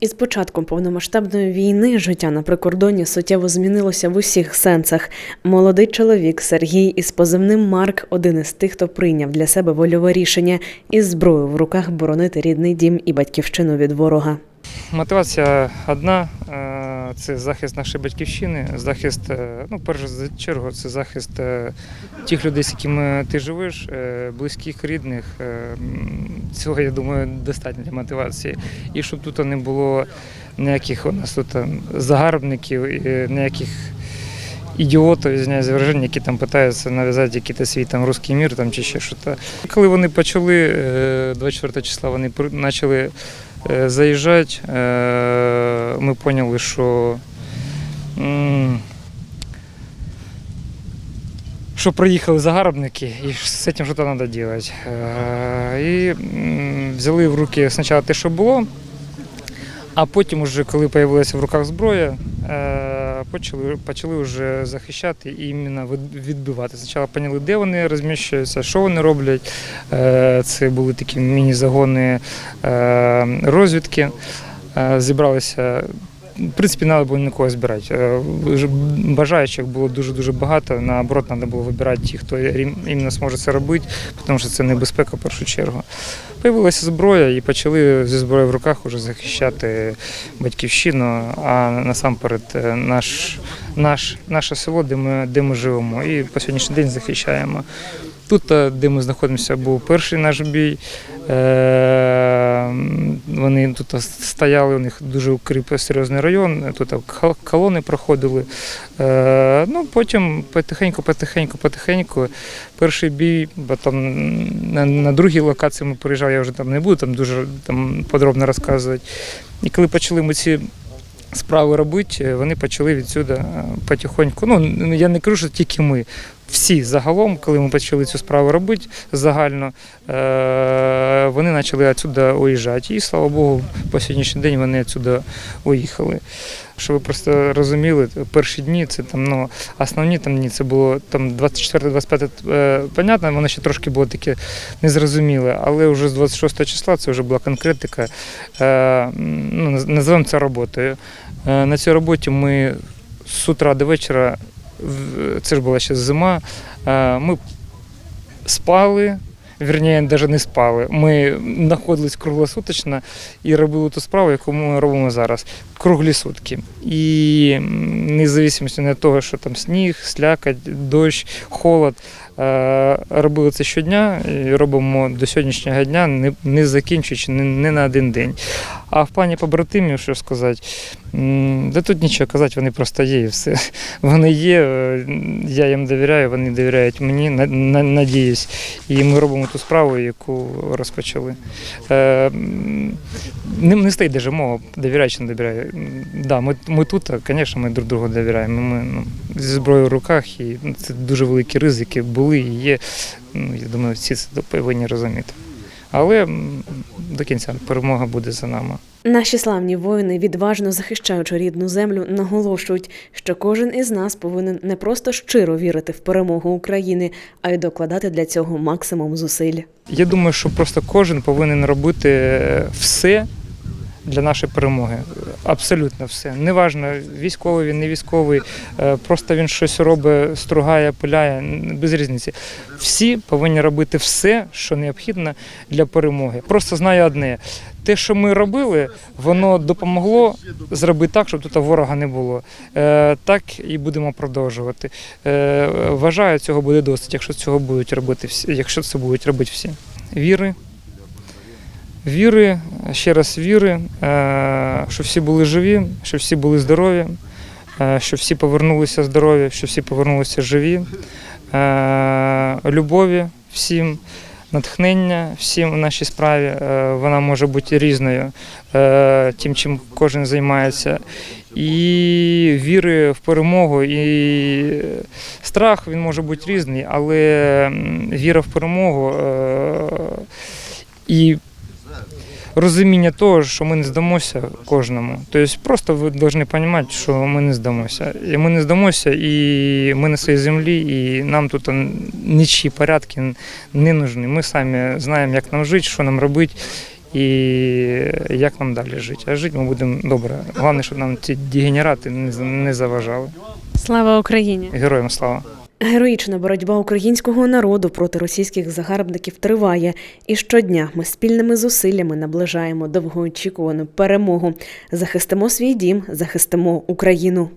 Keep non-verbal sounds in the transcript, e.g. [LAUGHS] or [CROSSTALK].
Із початком повномасштабної війни життя на прикордоні суттєво змінилося в усіх сенсах. Молодий чоловік Сергій із позивним Марк один із тих, хто прийняв для себе вольове рішення із зброєю в руках боронити рідний дім і батьківщину від ворога. Мотивація одна е, це захист нашої батьківщини, захист, е, ну, перш за чергу, це захист е, тих людей, з якими ти живеш, е, близьких, рідних. Цього, я думаю, достатньо для мотивації. І щоб тут не було ніяких у нас тут загарбників, ніяких ідіотів, за вираження, які там намагаються нав'язати якийсь свій там русський мір там, чи ще щось. Коли вони почали, е, 24 числа вони почали заїжджати, ми поняли, що, що приїхали загарбники, і з цим щось треба робити. І взяли в руки спочатку те, що було, а потім, уже, коли з'явилася в руках зброя, е, почали, почали вже захищати і іменно відбивати. Спочатку поняли, де вони розміщуються, що вони роблять. Е, Це були такі міні-загони е, розвідки. Е, Зібралися. В принципі, треба було нікого збирати. Е, Бажаючих було дуже-дуже багато. Наоборот, треба було вибирати ті, хто іменно зможе це робити, тому що це небезпека в першу чергу. Появилася зброя і почали зі зброєю в руках уже захищати батьківщину, а насамперед е, наш, наш, наше село, де ми, де ми живемо, і по сьогоднішній день захищаємо. Тут, е, де ми знаходимося, був перший наш бій. Е, Вони тут стояли, у них дуже укріп серйозний район, тут колони проходили. Е, Ну, потім потихеньку, потихеньку, потихеньку. Перший бій, бо там на, на другій локації ми приїжджали, я вже там не буду там дуже там, подробно розказувати. І коли почали ми ці справи робити, вони почали відсюди потихоньку. Ну, я не кажу, що тільки ми. Всі загалом, коли ми почали цю справу робити загально, е, вони почали відсюди уїжджати. І слава Богу, по сьогоднішній день вони відсюди уїхали. Щоб ви просто розуміли, перші дні це там ну, основні там дні це було там 24-25, е, понятно, воно ще трошки було таке незрозуміле, але вже з 26 числа це вже була конкретика. Е, ну, називаємо це роботою. На цій роботі ми з утра до вечора, це ж була ще зима, е, ми спали. Вірніше, навіть не спали. Ми знаходились круглосуточно і робили ту справу, яку ми робимо зараз. Круглі сутки. І незалежно від того, що там сніг, слякать, дощ, холод. Е, Робили це щодня і робимо до сьогоднішнього дня, не, не закінчуючи не, не на один день. А в плані побратимів, що сказати, да тут нічого казати, вони просто є і все. [LAUGHS] Вони є, е, я їм довіряю, вони довіряють мені, на- на- надіюсь. І ми робимо ту справу, яку розпочали. Е, Не, стоїть даже мова, довіряю не довіряю. Да, ми, ми тут, звісно, ми друг другу довіряємо. Ми ну, зі зброєю в руках, і це дуже великі ризики були і є. Ну, я думаю, всі це повинні розуміти. Але до кінця перемога буде за нами. Наші славні воїни, відважно захищаючи рідну землю, наголошують, що кожен із нас повинен не просто щиро вірити в перемогу України, а й докладати для цього максимум зусиль. Я думаю, що просто кожен повинен робити е, все для нашої перемоги. Абсолютно все. Неважно, військовий він, не військовий, е, просто він щось робить, стругає, пиляє, без різниці. Всі повинні робити все, що необхідно для перемоги. Просто знаю одне. Те, що ми робили, воно допомогло зробити так, щоб тут ворога не було. Е, так і будемо продовжувати. Е, вважаю, цього буде досить, якщо цього будуть робити всі, якщо це будуть робити всі. Віри. Віри, ще раз віри, е, що всі були живі, що всі були здорові, е, що всі повернулися здорові, що всі повернулися живі, е, любові всім, натхнення всім у нашій справі. Вона може бути різною, тим, чим кожен займається. І віри в перемогу, і страх він може бути різний, але віра в перемогу і розуміння того, що ми не здамося кожному. Тобто просто ви повинні розуміти, що ми не здамося. І ми не здамося, і ми на своїй землі, і нам тут нічі порядки не нужні. Ми самі знаємо, як нам жити, що нам робити. і як нам далі жити. А жити ми будемо добре. Головне, щоб нам ці дегенерати не, не заважали. Слава Україні! Героям слава! Героїчна боротьба українського народу проти російських загарбників триває, і щодня ми спільними зусиллями наближаємо довгоочікувану перемогу. Захистимо свій дім, захистимо Україну.